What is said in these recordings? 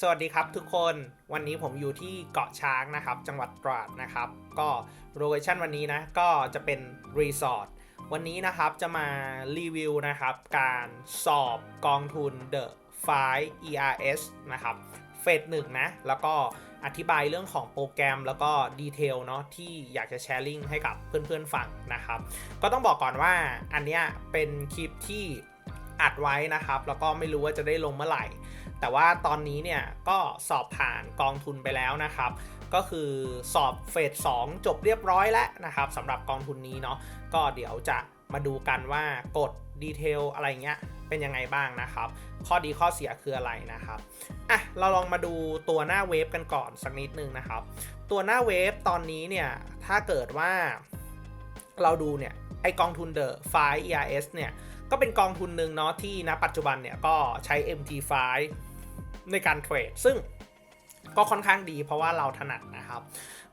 สวัสดีครับทุกคนวันนี้ผมอยู่ที่เกาะช้างนะครับ จังหวัดตราดนะครับ ก็โลเคชั่นวันนี้นะก็จะเป็นรีสอร์ทวันนี้นะครับจะมารีวิวนะครับ การสอบกองทุน The 5 ERS นะครับเฟสหนึ่งนะ แล้วก็อธิบายเรื่องของโปรแกรมแล้วก็ดีเทลเนาะที่อยากจะแชร์ลิงก์ให้กับเพื่อนๆฟังนะครับ ก็ต้องบอกก่อนว่าอันเนี้ยเป็นคลิปที่อัดไว้นะครับ แล้วก็ไม่รู้ว่าจะได้ลงเมื่อไหร่ แต่ว่าตอนนี้เนี่ยก็สอบผ่านกองทุนไปแล้วนะครับ ก็คือสอบเฟส2จบเรียบร้อยแล้วนะครับสำหรับกองทุนนี้เนาะก็เดี๋ยวจะมาดูกันว่ากฎดีเทลอะไรเงี้ยเป็นยังไงบ้างนะครับ ข้อดีข้อเสียคืออะไรนะครับอะเราลองมาดูตัวหน้าเว็บกันก่อนสักนิดนึงนะครับ ตัวหน้าเว็บตอนนี้เนี่ยถ้าเกิดว่าเราดูเนี่ยไอกองทุน The 5 ERS เนี่ยก็เป็นกองทุนหนึ่งเนาะที่ณปัจจุบันเนี่ยก็ใช้ MT5 ในการเทรด ซึ่งก็ค่อนข้างดีเพราะว่าเราถนัดนะครับ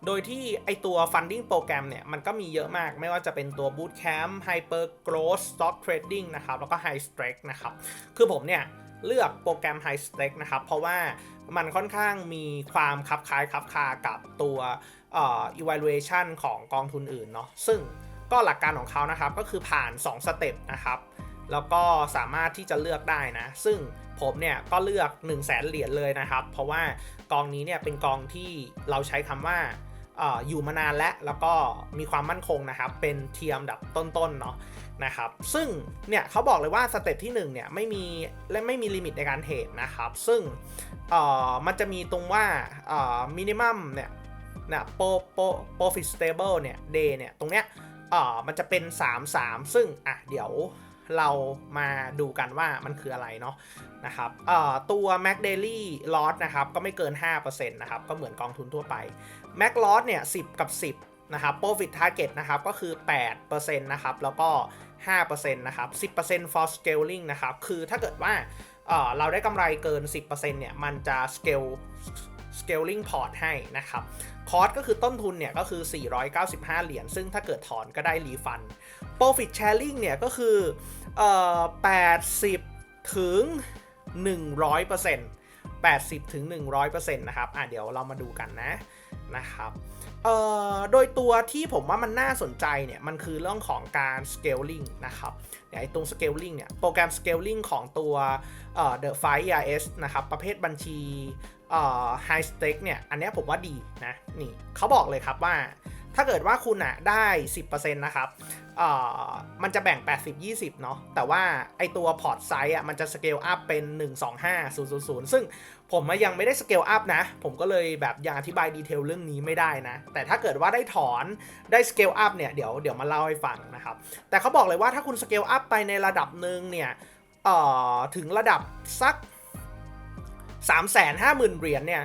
โดยที่ไอตัว funding โปรแกรมเนี่ย มันก็มีเยอะมาก ไม่ว่าจะเป็นตัว bootcamp hyper growth stock trading นะครับ แล้วก็ high strike นะครับ คือผมเนี่ย เลือกโปรแกรม high strike นะครับ เพราะว่ามันค่อนข้างมีความคลับคล้ายคลับคากับตัวอ่อ evaluation ของกองทุนอื่นเนาะ ซึ่งก็หลักการของเขานะครับ ก็คือผ่าน 2 สเต็ปนะครับ แล้วก็สามารถที่จะเลือกได้นะ ซึ่ง ผมเนี่ยก็เลือก 1 0 0 0 0แสนเหรียญเลยนะครับ เพราะว่ากองนี้เนี่ยเป็นกองที่เราใช้คำว่าออยู่มานานแล้วแล้วก็มีความมั่นคงนะครับ เป็นเทียมดับต้นๆเนาะนะครับ ซึ่งเนี่ยเขาบอกเลยว่าสเต็ปที่1เนี่ยไม่มีและไม่มีลิมิตในการเทรดนะครับ ซึ่งเอ่อมันจะมีตรงว่าเอ่อมินิมัมเนี่ยนะโปรโปรโปรฟิตสเตเบิลเนี่ยเดย์เนี่ยตรงเนี้ยเอ่อมันจะเป็น 3 3 ซึ่งอะเดี๋ยว เรามาดูกันว่ามันคืออะไรเนาะนะครับตัว Mac Daily Loss นะครับก็ไม่เกิน 5%นะครับก็เหมือนกองทุนทั่วไป Mac Loss เนี่ย 10 กับ 10 นะครับ Profit Target นะครับก็คือ 8%นะครับ แล้วก็ 5%นะครับ 10% for scaling นะครับ คือถ้าเกิดว่าเเราได้กำไรเกิน 10%เนี่ย มันจะ scale scaling port ให้นะครับคอสก็คือต้นทุนเนี่ยก็คือ 495 เหรียญซึ่งถ้าเกิดถอนก็ได้รีฟัน profit sharing เนี่ยก็คือเอ่อ80 ถึง 100% 80 ถึง 100%นะครับอะเดี๋ยวเรามาดูกันนะนะครับเอ่อโดยตัวที่ผมว่ามันน่าสนใจเนี่ย มันคือเรื่องของการ scaling นะครับเนี่ยไอ้ตรง scaling เนี่ย โปรแกรม scaling ของตัวเอ่อ The 5 ERS นะครับ ประเภทบัญชี เอ่อ high stake เนี่ย อันนี้ผมว่าดีนะ นี่เขาบอกเลยครับว่า ถ้าเกิดว่าคุณอะได้ 10%นะครับมันจะแบ่ง 80-20 เนาะ แต่ว่าไอตัวพอร์ตไซส์อะ มันจะสเกลอัพเป็น 125-000 ซึ่งผมยังไม่ได้สเกลอัพนะ ผมก็เลยแบบยังอธิบายดีเทลเรื่องนี้ไม่ได้นะ แต่ถ้าเกิดว่าได้ถอนได้สเกลอัพเนี่ย เดี๋ยวเดี๋ยวมาเล่าให้ฟังนะครับ แต่เขาบอกเลยว่าถ้าคุณสเกลอัพไปในระดับหนึ่งเนี่ยถึงระดับสัก 350,000เหรียญเนี่ย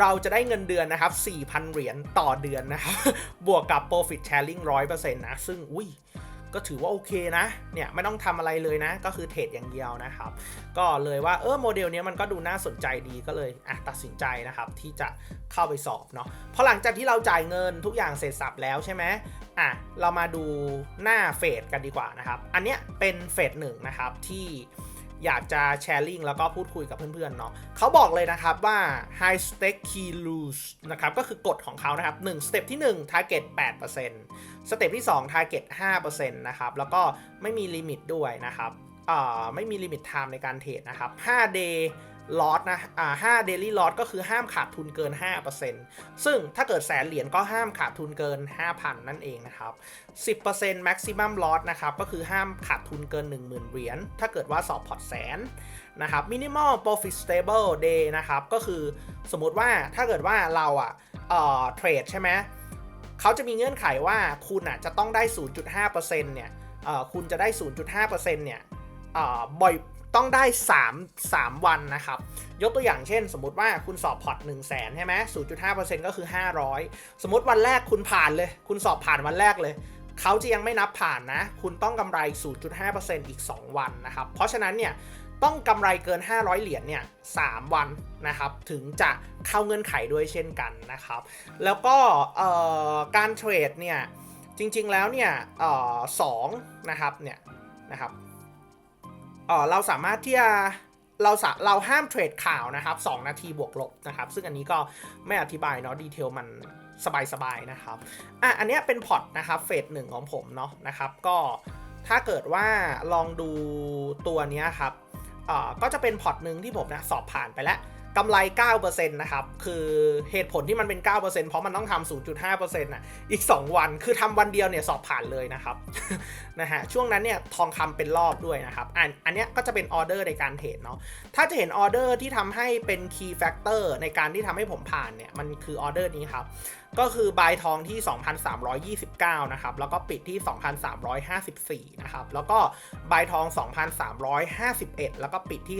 เราจะได้เงินเดือนนะครับ 4,000 เหรียญต่อเดือนนะครับ บวกกับ profit sharing 100%นะ ซึ่ง อุ้ย ก็ถือว่าโอเคนะ เนี่ย ไม่ต้องทำอะไรเลยนะ ก็คือเทรดอย่างเดียวนะครับ ก็เลยว่า เออ โมเดลนี้มันก็ดูน่าสนใจดี ก็เลย อะ ตัดสินใจนะครับ ที่จะเข้าไปสอบเนาะพอหลังจากที่เราจ่ายเงินทุกอย่างเสร็จสับแล้วใช่ไหมอะ เรามาดูหน้าเฟสกันดีกว่านะครับ อันเนี้ยเป็นเฟสหนึ่งนะครับที่ อยากจะแชร์ลิงแล้วก็พูดคุยกับเพื่อนๆเนาะเขาบอกเลยนะครับว่า high stake key lose นะครับก็คือกฎของเขานะครับ1สเต็ปที่ 1 target 8%สเต็ปที่ 2 target 5%นะครับแล้วก็ไม่มีลิมิตด้วยนะครับอ่าไม่มีลิมิตไทม์ในการเทรดนะครับ5 day ลอตนะ อ่า5 daily lot ก็คือห้ามขาดทุนเกิน 5%ซึ่งถ้าเกิดแสนเหรียญก็ห้ามขาดทุนเกิน 5,000 นั่นเองนะครับ 10% maximum lot นะครับ ก็คือห้ามขาดทุนเกิน 10,000 เหรียญ ถ้าเกิดว่าสอบพอร์ตแสนนะครับ minimal profit stable day นะครับ ก็คือสมมติว่าถ้าเกิดว่าเราอะเอ่อเทรดใช่ไหมเขาจะมีเงื่อนไขว่าคุณอะจะต้องได้ 0.5%เนี่ยเอ่อคุณจะได้ 0.5%เนี่ยเอ่อบ่อย ต้องได้ 3 3 วันนะครับ ยกตัวอย่างเช่น สมมติว่าคุณสอบพอร์ต1 0 0 0 0แสนใช่ไหม0.5%ก็คือ 500 สมมติวันแรกคุณผ่านเลย คุณสอบผ่านวันแรกเลย เขาจะยังไม่นับผ่านนะ คุณต้องกำไร 0.5%อีก 2 วันนะครับ เพราะฉะนั้นเนี่ยต้องกำไรเกิน 500 เหรียญเนี่ย 3 วันนะครับ ถึงจะเข้าเงื่อนไขด้วยเช่นกันนะครับ แล้วก็การเทรดเนี่ย จริงๆแล้วเนี่ยสองนะครับเนี่ยนะครับ เออเราสามารถที่จะเราสะเราห้ามเทรดข่าวนะครับ 2 นาทีบวกลบนะครับ ซึ่งอันนี้ก็ไม่อธิบายเนาะดีเทลมันสบายๆนะครับอะอันนี้เป็นพอร์ตนะครับเฟสหนึ่งของผมเนาะนะครับก็ถ้าเกิดว่าลองดูตัวนี้ครับเอ่อก็จะเป็นพอร์ตหนึ่งที่ผมนะสอบผ่านไปแล้ว กำไร 9%นะครับ คือเหตุผลที่มันเป็น 9%เพราะมันต้องทำ 0.5%น่ะ อีก 2 วัน คือทำวันเดียวเนี่ยสอบผ่านเลยนะครับ นะฮะ ช่วงนั้นเนี่ยทองคำเป็นรอบด้วยนะครับ อัน อันเนี้ยก็จะเป็นออเดอร์ในการเทรดเนาะ ถ้าจะเห็นออเดอร์ที่ทำให้เป็น key factor ในการที่ทำให้ผมผ่านเนี่ย มันคือออเดอร์นี้ครับ ก็คือบายทองที่ 2,329 นะครับ แล้วก็ปิดที่ 2,354 นะครับ แล้วก็บายทอง 2,351 แล้วก็ปิดที่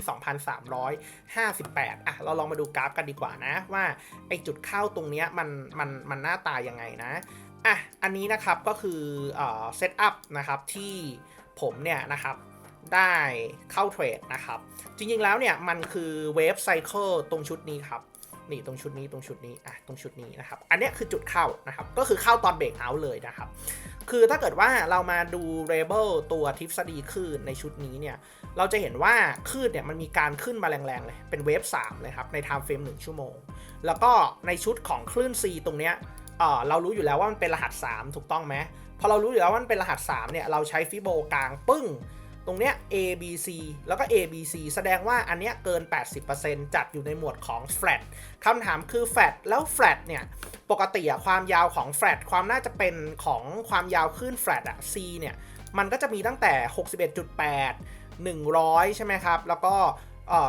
2,358 อะ เราลองมาดูกราฟกันดีกว่านะ ว่าไอจุดเข้าตรงเนี้ยมันมันมันหน้าตายังไงนะ อะ อันนี้นะครับก็คือเอ่อเซตอัพนะครับที่ผมเนี่ยนะครับได้เข้าเทรดนะครับ จริงๆแล้วเนี่ยมันคือเวฟไซเคิลตรงชุดนี้ครับ นี่ตรงชุดนี้ตรงชุดนี้อะตรงชุดนี้นะครับ อันนี้คือจุดเข้านะครับ ก็คือเข้าตอนเบรกเอาเลยนะครับ คือถ้าเกิดว่าเรามาดูเรเบิลตัวทฤษฎีคลื่นในชุดนี้เนี่ย เราจะเห็นว่าคลื่นเนี่ยมันมีการขึ้นมาแรงๆเลย เป็นเวฟ3เลยครับ ในไทม์เฟรม1ชั่วโมง แล้วก็ในชุดของคลื่น C ตรงเนี้ยเออเรารู้อยู่แล้วว่ามันเป็นรหัส 3 ถูกต้องไหมพอเรารู้อยู่แล้วว่ามันเป็นรหัส 3 เนี่ย เราใช้ฟิโบกลางปึ้ง ตรงเนี้ย A B C แล้วก็ A B C แสดงว่าอันเนี้ยเกิน 80%จัดอยู่ในหมวดของ flat คำถามคือ flat แล้ว flat เนี่ย ปกติอะความยาวของ flat ความน่าจะเป็นของความยาวคลื่น flat อะ C เนี่ย มันก็จะมีตั้งแต่ 61.8 100 ใช่ไหมครับ แล้วก็เอ่อ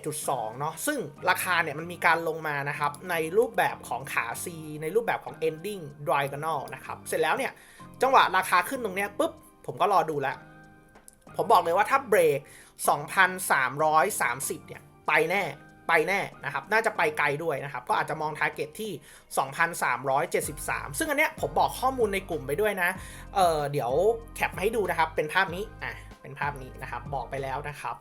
127.2เนาะซึ่งราคาเนี่ยมันมีการลงมานะครับ ในรูปแบบของขา C ในรูปแบบของ ending diagonal นะครับ เสร็จแล้วเนี่ย จังหวะราคาขึ้นตรงเนี้ยปุ๊บ ผมก็รอดูแล้ว ผมบอกเลยว่าถ้าเบรก 2,330 เนี่ย ไปแน่ไปแน่นะครับ น่าจะไปไกลด้วยนะครับ ก็อาจจะมองทาร์เก็ตที่ 2,373 ซึ่งอันเนี้ยผมบอกข้อมูลในกลุ่มไปด้วยนะ เออเดี๋ยวแคปมาให้ดูนะครับ เป็นภาพนี้ อะ เป็นภาพนี้นะครับบอกไปแล้วนะครับ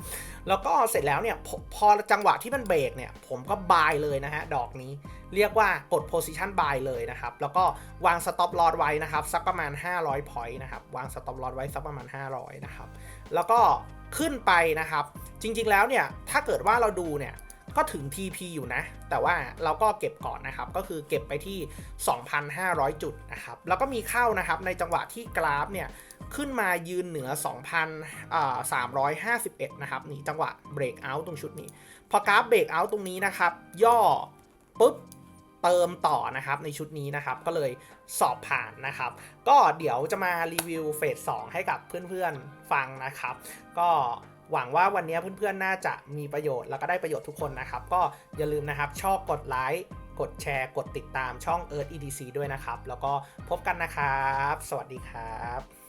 แล้วก็เสร็จแล้วเนี่ยพอพอจังหวะที่มันเบรกเนี่ยผมก็บายเลยนะฮะดอกนี้ เรียกว่ากด position buy เลยนะครับ แล้วก็วาง stop loss ไว้นะครับสักประมาณ 500 point นะครับวาง stop loss ไว้สักประมาณ 500 นะครับ แล้วก็ขึ้นไปนะครับ จริงๆแล้วเนี่ยถ้าเกิดว่าเราดูเนี่ย ก็ถึง TP อยู่นะ แต่ว่าเราก็เก็บก่อนนะครับ ก็คือเก็บไปที่ 2,500 จุดนะครับ แล้วก็มีเข้านะครับในจังหวะที่กราฟเนี่ยขึ้นมายืนเหนือ 2,351 นะครับ นี่จังหวะเบรกเอาท์ตรงชุดนี้ พอกราฟเบรกเอาท์ตรงนี้นะครับ ย่อปุ๊บเติมต่อนะครับในชุดนี้นะครับ ก็เลยสอบผ่านนะครับ ก็เดี๋ยวจะมารีวิวเฟส2ให้กับเพื่อนๆฟังนะครับ ก็ หวังว่าวันนี้เพื่อนๆ น่าจะมีประโยชน์แล้วก็ได้ประโยชน์ทุกคนนะครับ ก็อย่าลืมนะครับ ชอบกดไลค์ กดแชร์ กดติดตามช่อง Earth EDC ด้วยนะครับ แล้วก็พบกันนะครับ สวัสดีครับ